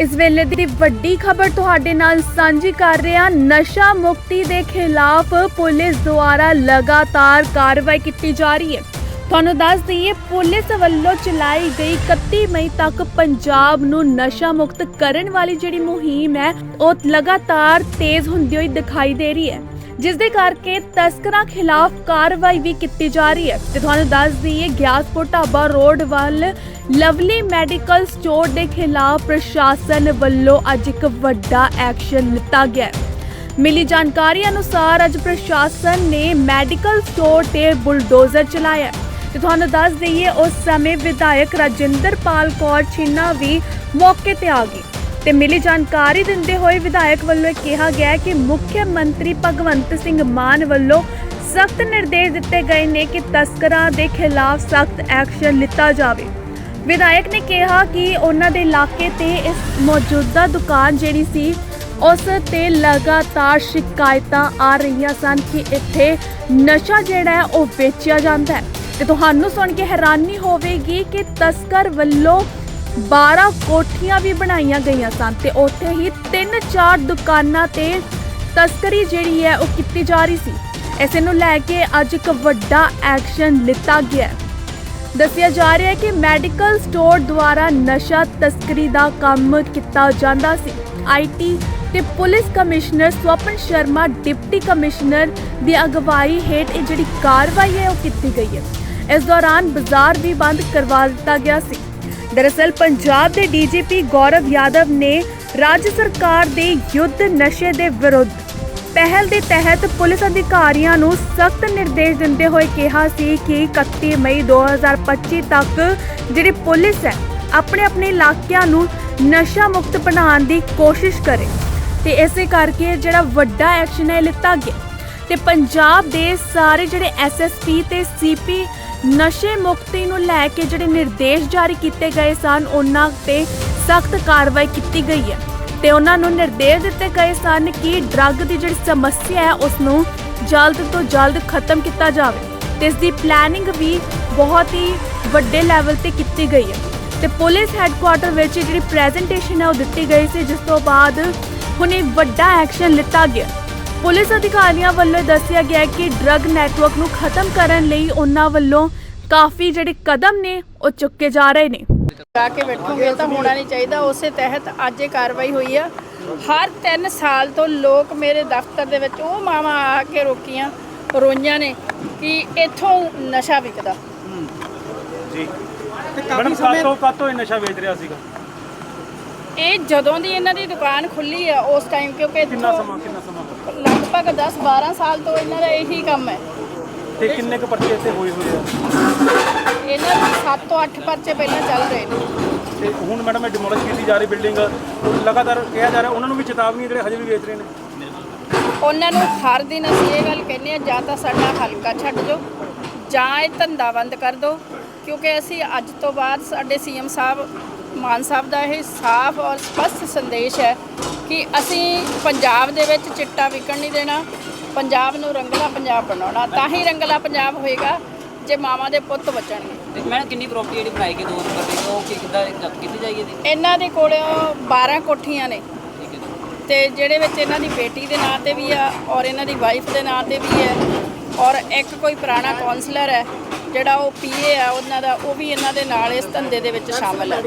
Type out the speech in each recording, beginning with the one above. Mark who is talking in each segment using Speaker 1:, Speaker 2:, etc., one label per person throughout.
Speaker 1: ਇਸ ਵੇਲੇ ਦੀ ਵੱਡੀ ਖਬਰ ਤੁਹਾਡੇ ਨਾਲ ਸਾਂਝੀ ਕਰ ਰਹੇ ਹਾਂ। ਨਸ਼ਾ ਮੁਕਤੀ ਦੇ ਖਿਲਾਫ ਪੁਲਿਸ ਦੁਆਰਾ ਲਗਾਤਾਰ ਕਾਰਵਾਈ ਕੀਤੀ ਜਾ ਰਹੀ ਹੈ। ਤੁਹਾਨੂੰ ਦੱਸ ਦਈਏ, ਪੁਲਿਸ ਵੱਲੋਂ ਚਲਾਈ ਗਈ 31 ਮਈ ਤੱਕ ਪੰਜਾਬ ਨੂੰ ਨਸ਼ਾ ਮੁਕਤ ਕਰਨ ਵਾਲੀ ਜਿਹੜੀ ਮੁਹਿੰਮ ਹੈ, ਉਹ ਲਗਾਤਾਰ ਤੇਜ਼ ਹੁੰਦੀ ਹੋਈ ਦਿਖਾਈ ਦੇ ਰਹੀ ਹੈ। ਜਿਸ ਦੇ ਕਰਕੇ ਤਸਕਰਾਂ ਖਿਲਾਫ ਕਾਰਵਾਈ ਵੀ ਕੀਤੀ ਜਾ ਰਹੀ ਹੈ। ਤੇ ਤੁਹਾਨੂੰ ਦੱਸ ਦਈਏ, ਗਿਆਸਪੁਰ ਢਾਬਾ ਰੋਡ ਵੱਲ ਲਵਲੀ ਮੈਡੀਕਲ ਸਟੋਰ ਦੇ ਖਿਲਾਫ ਪ੍ਰਸ਼ਾਸਨ ਵੱਲੋਂ ਅੱਜ ਇੱਕ ਵੱਡਾ ਐਕਸ਼ਨ ਲਿੱਤਾ ਗਿਆ ਮਿਲੀ ਜਾਣਕਾਰੀ ਅਨੁਸਾਰ ਅੱਜ ਪ੍ਰਸ਼ਾਸਨ ਨੇ ਮੈਡੀਕਲ ਸਟੋਰ ਤੇ ਬੁਲਡੋਜ਼ਰ ਚਲਾਇਆ ਤੇ ਤੁਹਾਨੂੰ ਦੱਸ ਦਈਏ, ਉਸ ਸਮੇਂ ਵਿਧਾਇਕ ਰਾਜਿੰਦਰਪਾਲ ਕੌਰ ਛਿੰਨਾ ਵੀ ਮੌਕੇ ਤੇ ਆ ਗਈ ਤੇ ਮਿਲੀ ਜਾਣਕਾਰੀ ਦਿੰਦੇ ਹੋਏ ਵਿਧਾਇਕ ਵੱਲੋਂ ਕਿਹਾ ਗਿਆ ਕਿ ਮੁੱਖ ਮੰਤਰੀ ਭਗਵੰਤ ਸਿੰਘ ਮਾਨ ਵੱਲੋਂ ਸਖਤ ਨਿਰਦੇਸ਼ ਦਿੱਤੇ ਗਏ ਨੇ ਕਿ ਤਸਕਰਾਂ ਦੇ ਖਿਲਾਫ ਸਖਤ ਐਕਸ਼ਨ ਲਿੱਤਾ ਜਾਵੇ। ਵਿਧਾਇਕ ਨੇ ਕਿਹਾ ਕਿ ਉਹਨਾਂ ਦੇ ਇਲਾਕੇ ਤੇ ਇਸ ਮੌਜੂਦਾ ਦੁਕਾਨ ਜਿਹੜੀ ਸੀ, ਉਸ ਤੇ ਲਗਾਤਾਰ ਸ਼ਿਕਾਇਤਾਂ ਆ ਰਹੀਆਂ ਸਨ ਕਿ ਇੱਥੇ ਨਸ਼ਾ ਜਿਹੜਾ ਹੈ, ਉਹ ਵੇਚਿਆ ਜਾਂਦਾ ਹੈ। ਤੇ ਤੁਹਾਨੂੰ ਸੁਣ ਕੇ ਹੈਰਾਨੀ ਹੋਵੇਗੀ ਕਿ ਤਸਕਰ ਵੱਲੋਂ 12 ਕੋਠੀਆਂ ਵੀ ਬਣਾਈਆਂ ਗਈਆਂ ਸਨ ਤੇ ਉੱਥੇ ਹੀ 3-4 ਦੁਕਾਨਾਂ ਤੇ ਤਸਕਰੀ ਜਿਹੜੀ ਹੈ ਉਹ ਕੀਤੀ ਜਾ ਰਹੀ ਸੀ। ਇਸੇ ਨੂੰ ਲੈ ਕੇ ਅੱਜ ਇੱਕ ਵੱਡਾ ਐਕਸ਼ਨ ਲਿੱਤਾ ਗਿਆ ਹੈ। ਦੱਸਿਆ ਜਾ ਰਿਹਾ ਹੈ ਕਿ ਮੈਡੀਕਲ ਸਟੋਰ ਦੁਆਰਾ ਨਸ਼ਾ ਤਸਕਰੀ ਦਾ ਕੰਮ ਕੀਤਾ ਜਾਂਦਾ ਸੀ। ਆਈਟੀ ਤੇ police commissioner Swapan Sharma, deputy commissioner ਦੀ ਅਗਵਾਈ ਹੇਠ ਇਹ ਜਿਹੜੀ ਕਾਰਵਾਈ ਹੈ ਉਹ ਕੀਤੀ ਗਈ ਹੈ। ਇਸ ਦੌਰਾਨ ਬਾਜ਼ਾਰ ਵੀ ਬੰਦ ਕਰਵਾ ਦਿੱਤਾ ਗਿਆ ਸੀ। ਦਰਅਸਲ ਪੰਜਾਬ ਦੇ ਡੀਜੀਪੀ ਗੌਰਵ ਯਾਦਵ ਨੇ ਰਾਜ ਸਰਕਾਰ ਦੇ ਯੁੱਧ ਨਸ਼ੇ ਦੇ ਵਿਰੁੱਧ ਪਹਿਲ ਦੇ ਤਹਿਤ ਪੁਲਿਸ ਅਧਿਕਾਰੀਆਂ ਨੂੰ ਸਖਤ ਨਿਰਦੇਸ਼ ਦਿੰਦੇ ਹੋਏ ਕਿਹਾ ਸੀ ਕਿ 31 ਮਈ 2025 ਤੱਕ ਜਿਹੜੀ ਪੁਲਿਸ ਹੈ, ਆਪਣੇ ਆਪਣੇ ਇਲਾਕਿਆਂ ਨੂੰ ਨਸ਼ਾ ਮੁਕਤ ਬਣਾਉਣ ਦੀ ਕੋਸ਼ਿਸ਼ ਕਰੇ। ਤੇ ਇਸੇ ਕਰਕੇ ਜਿਹੜਾ ਵੱਡਾ ਐਕਸ਼ਨ ਹੈ ਲਿੱਤਾ ਗਿਆ। ਤੇ ਪੰਜਾਬ ਦੇ ਸਾਰੇ ਜਿਹੜੇ ਐਸਐਸਪੀ ਤੇ ਸੀਪੀ ਨਸ਼ੇ ਮੁਕਤੀ ਨੂੰ ਲੈ ਕੇ ਜਿਹੜੇ ਨਿਰਦੇਸ਼ ਜਾਰੀ ਕੀਤੇ ਗਏ ਸਨ, ਉਹਨਾਂ ਤੇ ਸਖਤ ਕਾਰਵਾਈ ਕੀਤੀ ਗਈ ਹੈ। ਤੇ ਉਹਨਾਂ ਨੂੰ ਨਿਰਦੇਸ਼ ਦਿੱਤੇ ਗਏ ਸਨ ਕਿ ਡਰੱਗ ਦੀ ਜਿਹੜੀ ਸਮੱਸਿਆ ਹੈ ਉਸ ਨੂੰ ਜਲਦ ਤੋਂ ਜਲਦ ਖਤਮ ਕੀਤਾ ਜਾਵੇ। ਤੇ ਇਸ ਦੀ ਪਲੈਨਿੰਗ ਵੀ ਬਹੁਤ ਹੀ ਵੱਡੇ ਲੈਵਲ ਤੇ ਕੀਤੀ ਗਈ ਹੈ। ਤੇ ਪੁਲਿਸ ਹੈੱਡਕੁਆਰਟਰ ਵਿੱਚ ਜਿਹੜੀ ਪ੍ਰੈਜੈਂਟੇਸ਼ਨ ਹੈ, ਉਹ ਦਿੱਤੀ ਗਈ ਸੀ, ਜਿਸ ਤੋਂ ਬਾਅਦ ਹੁਣੇ ਵੱਡਾ ਐਕਸ਼ਨ ਲਿੱਤਾ ਗਿਆ। ਪੁਲਿਸ ਅਧਿਕਾਰੀਆਂ ਵੱਲੋਂ ਦੱਸਿਆ ਗਿਆ ਹੈ ਕਿ ਡਰੱਗ ਨੈਟਵਰਕ ਨੂੰ ਖਤਮ ਕਰਨ ਲਈ ਉਹਨਾਂ ਵੱਲੋਂ ਕਾਫੀ ਜਿਹੜੇ ਕਦਮ ਨੇ ਉਹ ਚੁੱਕੇ ਜਾ ਰਹੇ ਨੇ।
Speaker 2: ਲਾ ਕੇ ਬੈਠੋਗੇ ਤਾਂ ਹੋਣਾ ਨਹੀਂ ਚਾਹੀਦਾ। ਉਸੇ ਤਹਿਤ ਅੱਜ ਇਹ ਕਾਰਵਾਈ ਹੋਈ ਆ। ਹਰ 3 ਸਾਲ ਤੋਂ ਲੋਕ ਮੇਰੇ ਦਫ਼ਤਰ ਦੇ ਵਿੱਚ ਉਹ ਮਾਵਾਂ ਆ ਕੇ ਰੋਕੀਆਂ ਰੋਈਆਂ ਨੇ ਕਿ ਇੱਥੋਂ ਨਸ਼ਾ ਵਿਕਦਾ।
Speaker 3: ਜੀ। ਮੈਡਮ ਕਾਤੋਂ ਕਾਤੋਂ ਇਹ ਨਸ਼ਾ ਵੇਚ ਰਿਹਾ ਸੀਗਾ?
Speaker 2: ਇਹ ਜਦੋਂ ਦੀ ਇਹਨਾਂ ਦੀ ਦੁਕਾਨ ਖੁੱਲੀ ਆ ਉਸ ਟਾਈਮ ਕਿਉਂਕਿ
Speaker 3: ਕਿੰਨਾ ਸਮਾਂ ਕਿੰਨਾ
Speaker 2: ਲਗਭਗ 10 12 ਸਾਲ ਤੋਂ ਇਹਨਾਂ ਦਾ ਇਹੀ ਕੰਮ ਹੈ।
Speaker 3: ਤੇ ਕਿੰਨੇ ਕੁ ਪਰਚੇ ਇੱਥੇ ਹੋਏ ਹੋਏ ਆ?
Speaker 2: ਇਹਨਾਂ ਦੇ 7 ਤੋਂ 8 ਪਰਚੇ ਪਹਿਲਾਂ ਚੱਲ ਰਹੇ ਨੇ।
Speaker 3: ਤੇ ਹੁਣ ਮੈਡਮ ਇਹ ਡਿਮੋਲਿਸ਼ ਕੀਤੀ ਜਾ ਰਹੀ ਬਿਲਡਿੰਗ ਲਗਾਤਾਰ ਕਿਹਾ ਜਾ ਰਿਹਾ ਉਹਨਾਂ ਨੂੰ ਵੀ ਚੇਤਾਵਨੀ ਜਿਹੜੇ ਹਜੇ ਵੀ ਵੇਚ ਰਹੇ ਨੇ?
Speaker 2: ਉਹਨਾਂ ਨੂੰ ਹਰ ਦਿਨ ਅਸੀਂ ਇਹ ਗੱਲ ਕਹਿੰਦੇ ਆ ਜਾਂ ਤਾਂ ਸਾਡਾ ਹਲਕਾ ਛੱਡ ਦਿਓ ਜਾਂ ਇਹ ਧੰਦਾ ਬੰਦ ਕਰ ਦਿਓ ਕਿਉਂਕਿ ਅਸੀਂ ਅੱਜ ਤੋਂ ਬਾਅਦ ਸਾਡੇ ਸੀਐਮ ਸਾਹਿਬ ਮਾਨ ਸਾਹਿਬ ਦਾ ਇਹ ਸਾਫ਼ ਔਰ ਸਪਸ਼ਟ ਸੰਦੇਸ਼ ਹੈ ਕਿ ਅਸੀਂ ਪੰਜਾਬ ਦੇ ਵਿੱਚ ਚਿੱਟਾ ਵਿਕਣ ਨਹੀਂ ਦੇਣਾ ਪੰਜਾਬ ਨੂੰ ਰੰਗਲਾ ਪੰਜਾਬ ਬਣਾਉਣਾ ਤਾਂ ਹੀ ਰੰਗਲਾ ਪੰਜਾਬ ਹੋਏਗਾ ਜੇ ਮਾਵਾਂ ਦੇ ਪੁੱਤ ਬਚਣਗੇ।
Speaker 4: ਤੇ ਮੈਂ ਕਿੰਨੀ ਪ੍ਰਾਪਰਟੀ ਜਿਹੜੀ ਬਣਾਈ ਗਈ ਦੋ ਨੰਬਰ ਦੀ ਉਹ ਕੀ ਕਿੱਦਾਂ ਜ਼ਬਤ ਕੀਤੀ ਜਾਏਗੀ ਇਹਦੀ?
Speaker 2: ਇਹਨਾਂ ਦੇ ਕੋਲ 12 ਕੋਠੀਆਂ ਨੇ। ਤੇ ਜਿਹੜੇ ਵਿੱਚ ਇਹਨਾਂ ਦੀ ਬੇਟੀ ਦੇ ਨਾਂ ਤੇ ਵੀ ਆ ਔਰ ਇਹਨਾਂ ਦੀ ਵਾਈਫ ਦੇ ਨਾਂ ਤੇ ਵੀ ਹੈ ਔਰ ਇੱਕ ਕੋਈ ਪੁਰਾਣਾ ਕਾਉਂਸਲਰ ਹੈ ਜਿਹੜਾ ਉਹ ਪੀਏ ਆ ਉਹਨਾਂ ਦਾ ਉਹ ਵੀ ਇਹਨਾਂ ਦੇ ਨਾਲ ਇਸ ਧੰਦੇ ਦੇ ਵਿੱਚ ਸ਼ਾਮਲ ਹੈ।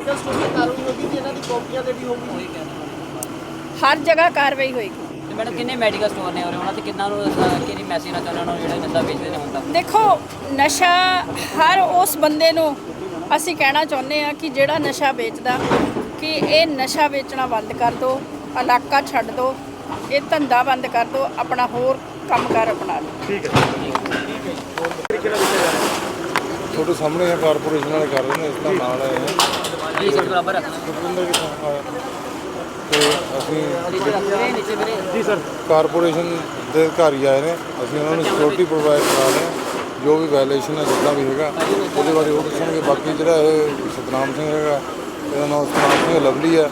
Speaker 2: ਹਰ ਜਗ੍ਹਾ ਕਾਰਵਾਈ ਹੋਏਗੀ।
Speaker 4: ਤੇ ਮੈਡਮ ਕਿੰਨੇ ਮੈਡੀਕਲ ਸਟੋਰ ਨੇ ਔਰ ਉਹਨਾਂ ਤੇ ਕਿੰਨਾ ਨੂੰ ਕਿਹੜੀ ਮੈਸੇਜ ਨਾ ਉਹਨਾਂ ਨੂੰ ਜਿਹੜਾ ਨਸ਼ਾ ਵੇਚਦੇ ਨੇ ਹੁਣ ਤੱਕ?
Speaker 2: ਦੇਖੋ ਨਸ਼ਾ ਹਰ ਉਸ ਬੰਦੇ ਨੂੰ ਅਸੀਂ ਕਹਿਣਾ ਚਾਹੁੰਦੇ ਆ ਕਿ ਜਿਹੜਾ ਨਸ਼ਾ ਵੇਚਦਾ ਕਿ ਇਹ ਨਸ਼ਾ ਵੇਚਣਾ ਬੰਦ ਕਰ ਦਿਓ ਇਲਾਕਾ ਛੱਡ ਦਿਓ ਇਹ ਧੰਦਾ ਬੰਦ ਕਰ ਦਿਓ ਆਪਣਾ ਹੋਰ ਕੰਮਕਾਰ ਅਪਣਾ ਲਓ।
Speaker 3: ਠੀਕ ਹੈ।
Speaker 5: ਤੁਹਾਡੇ ਸਾਹਮਣੇ ਕਾਰਪੋਰੇਸ਼ਨ ਵਾਲੇ ਕਰ ਰਹੇ ਨੇ ਇਸ ਦਾ ਨਾਲ ਆਏ ਆ
Speaker 4: ਜੀ ਸਰ ਬਰਾਬਰ ਰੱਖ
Speaker 5: ਅਸੀਂ ਜੀ ਸਰ। ਕਾਰਪੋਰੇਸ਼ਨ ਦੇ ਅਧਿਕਾਰੀ ਆਏ ਨੇ। ਅਸੀਂ ਉਹਨਾਂ ਨੂੰ ਸਿਕਿਉਰਿਟੀ ਪ੍ਰੋਵਾਈਡ ਕਰਾ ਰਹੇ ਹਾਂ। ਜੋ ਵੀ ਵਾਇਲੇਸ਼ਨ ਹੈ ਜਿੱਦਾਂ ਵੀ ਹੈਗਾ ਉਹਦੇ ਬਾਰੇ ਉਹ ਦੱਸਣਗੇ। ਬਾਕੀ ਜਿਹੜਾ ਇਹ ਸਤਨਾਮ ਸਿੰਘ ਹੈਗਾ ਇਹਦਾ ਨਾਮ ਸਤਨਾਮ ਸਿੰਘ ਲਵਲੀ ਹੈ।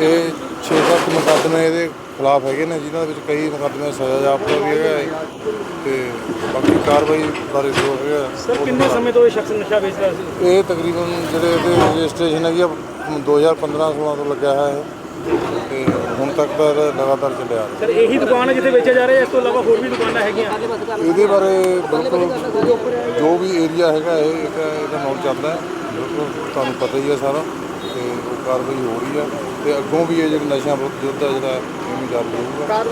Speaker 5: ਇਹ 6-7 ਮੁਕੱਦਮੇ ਇਹਦੇ ਖਿਲਾਫ ਹੈਗੇ ਨੇ ਜਿਨ੍ਹਾਂ ਦੇ ਵਿੱਚ ਕਈ ਮੁਕੱਦਮੇ ਸਜ਼ਾ ਜਾਪਦਾ ਵੀ ਹੈਗਾ ਹੈ। ਤੇ ਬਾਕੀ ਕਾਰਵਾਈ ਬਾਰੇ ਜੋ ਹੈਗਾ
Speaker 3: ਸਰ ਕਿੰਨੇ ਸਮੇਂ ਤੋਂ ਇਹ ਸ਼ਖਸ ਨਸ਼ਾ ਵੇਚ ਰਿਹਾ ਸੀ?
Speaker 5: ਇਹ ਤਕਰੀਬਨ ਜਿਹੜੇ ਇਹਦੇ ਰਜਿਸਟ੍ਰੇਸ਼ਨ ਹੈਗੀ ਆ 2015 16 ਤੋਂ ਲੱਗਿਆ ਹੋਇਆ ਹੈ। ਤੇ ਹੁਣ ਤੱਕ ਤਾਂ ਇਹਦਾ ਲਗਾਤਾਰ ਚੱਲਿਆ ਆ ਰਿਹਾ।
Speaker 3: ਸਰ ਇਹੀ ਦੁਕਾਨ ਹੈ ਜਿੱਥੇ ਵੇਚਿਆ ਜਾ ਰਿਹਾ ਇਸ ਤੋਂ ਇਲਾਵਾ ਹੋਰ ਵੀ ਦੁਕਾਨਾਂ ਹੈਗੀਆਂ?
Speaker 5: ਇਹਦੇ ਬਾਰੇ ਬਿਲਕੁਲ ਜੋ ਵੀ ਏਰੀਆ ਹੈਗਾ ਇਹ ਇਹਦਾ ਇਹਦਾ ਨੌਲ ਚੱਲਦਾ ਹੈ। ਬਿਲਕੁਲ ਤੁਹਾਨੂੰ ਪਤਾ ਹੀ ਹੈ ਸਾਰਾ ਤੇ ਉਹ ਕਾਰਵਾਈ ਹੋ ਰਹੀ ਹੈ ਤੇ ਅੱਗੋਂ ਵੀ ਇਹ ਜਿਹੜਾ ਨਸ਼ਾ ਵਿਰੁੱਧ ਯੁੱਧ ਹੈ ਜਿਹੜਾ ਇਵੇਂ ਜਾਰੀ ਰਹੂਗਾ।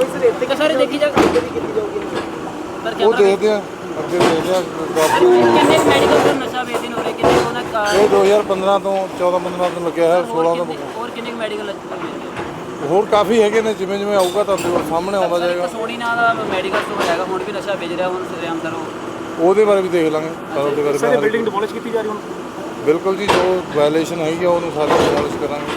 Speaker 4: ਤੇ ਸਾਰੇ ਦੇਖੀ ਜਾ ਵੀ ਕੀਤੀ ਜਾਊਗੀ?
Speaker 5: ਉਹ ਦੇਖਦੇ ਆ ਅੱਗੇ ਦੇਖਦੇ ਆ ਕਾਰਵਾਈ
Speaker 4: ਕਿੰਨੇ ਮੈਡੀਕਲ ਤੋਂ ਨਸ਼ਾ ਵੇਚਦੇ ਨੇ ਉਰੇ? ਕਿੰਨੇ ਉਹਨਾਂ ਕਾ
Speaker 5: ਇਹ 2015 ਤੋਂ 14 15 ਤੋਂ ਲੱਗਿਆ ਹੈ 16 ਤੋਂ
Speaker 4: ਹੋਰ ਕਿੰਨੇ ਮੈਡੀਕਲ
Speaker 5: ਹੋਰ ਕਾਫੀ ਹੈਗੇ ਨੇ ਜਿਵੇਂ ਜਿਵੇਂ ਆਊਗਾ ਤੁਹਾਨੂੰ ਸਾਹਮਣੇ ਆਉਂਦਾ ਜਾਏਗਾ।
Speaker 4: ਕਸੋੜੀ ਨਾਂ ਦਾ ਮੈਡੀਕਲ ਸਟੋਰ ਹੈਗਾ ਹੁਣ ਵੀ ਨਸ਼ਾ ਵੇਚ ਰਿਹਾ ਹੁਣ ਸਰਿਆਮ ਸਰ ਉਹ।
Speaker 5: ਉਹਦੇ ਬਾਰੇ ਵੀ ਦੇਖ ਲਾਂਗੇ ਪਰ ਉਹਦੇ ਬਾਰੇ
Speaker 3: ਸਰ ਬਿਲਡਿੰਗ ਡਿਮੋਲਿਸ਼ ਕੀਤੀ ਜਾ ਰਹੀ ਹੁਣ?
Speaker 5: ਬਿਲਕੁਲ ਜੀ ਜੋ ਵਾਇਲੇਸ਼ਨ ਹੈਗੀ ਆ ਉਹਨੂੰ ਸਾਰੇ ਡਿਮੋਲਿਸ਼ ਕਰਾਂਗੇ।